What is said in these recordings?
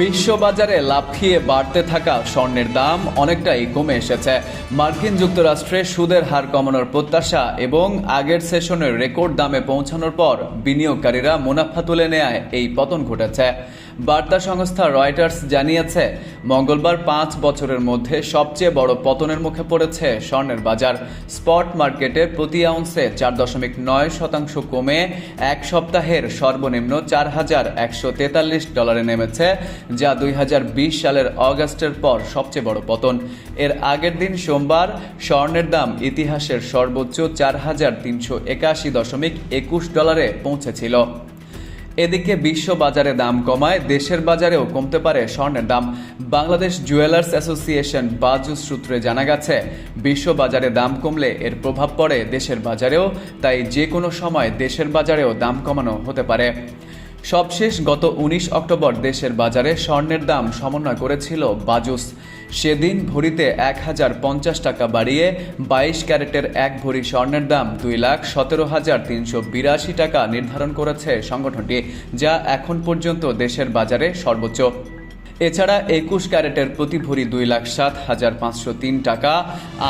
বিশ্ববাজারে লাফিয়ে বাড়তে থাকা স্বর্ণের দাম অনেকটাই কমে এসেছে। মার্কিন যুক্তরাষ্ট্রে সুদের হার কমানোর প্রত্যাশা এবং আগের সেশনের রেকর্ড দামে পৌঁছানোর পর বিনিয়োগকারীরা মুনাফা তুলে নেয় এই পতন ঘটেছে। বার্তা সংস্থা রয়টার্স জানিয়েছে, মঙ্গলবার পাঁচ বছরের মধ্যে সবচেয়ে বড় পতনের মুখে পড়েছে স্বর্ণের বাজার। স্পট মার্কেটে প্রতি আউন্সে চার দশমিক নয় শতাংশ কমে এক সপ্তাহের সর্বনিম্ন চার হাজার একশো তেতাল্লিশ ডলারে নেমেছে, যা দুই হাজার বিশ সালের অগাস্টের পর সবচেয়ে বড় পতন। এর আগের দিন সোমবার স্বর্ণের দাম ইতিহাসের সর্বোচ্চ চার হাজার তিনশো একাশি দশমিক একুশ ডলারে পৌঁছেছিল। এদিকে বিশ্ব বাজারে দাম কমায়, দেশের বাজারেও কমতে পারে স্বর্ণের দাম। বাংলাদেশ জুয়েলার্স অ্যাসোসিয়েশন বাজুস সূত্রে জানা গেছে বিশ্ব বাজারে দাম কমলে এর প্রভাব পড়ে দেশের বাজারেও, তাই যে কোনো সময় দেশের বাজারেও দাম কমানো হতে পারে। সবশেষ গত উনিশ অক্টোবর দেশের বাজারে স্বর্ণের দাম সমন্বয় করেছিল বাজুস। সেদিন ভরিতে এক হাজার পঞ্চাশ টাকা বাড়িয়ে বাইশ ক্যারেটের এক ভরি স্বর্ণের দাম দুই লাখ সতেরো হাজার তিনশো বিরাশি টাকা নির্ধারণ করেছে সংগঠনটি, যা এখন পর্যন্ত দেশের বাজারে সর্বোচ্চ। এছাড়া একুশ ক্যারেটের প্রতি ভরি দুই লাখ সাত হাজার পাঁচশো তিন টাকা,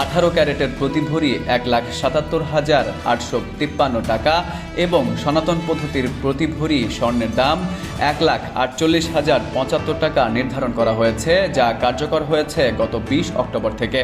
আঠারো ক্যারেটের প্রতি ভরি এক লাখ সাতাত্তর হাজার আটশো তিপ্পান্ন টাকা এবং সনাতন পদ্ধতির প্রতি ভরি স্বর্ণের দাম এক লাখ আটচল্লিশ হাজার পঁচাত্তর টাকা নির্ধারণ করা হয়েছে, যা কার্যকর হয়েছে গত বিশ অক্টোবর থেকে।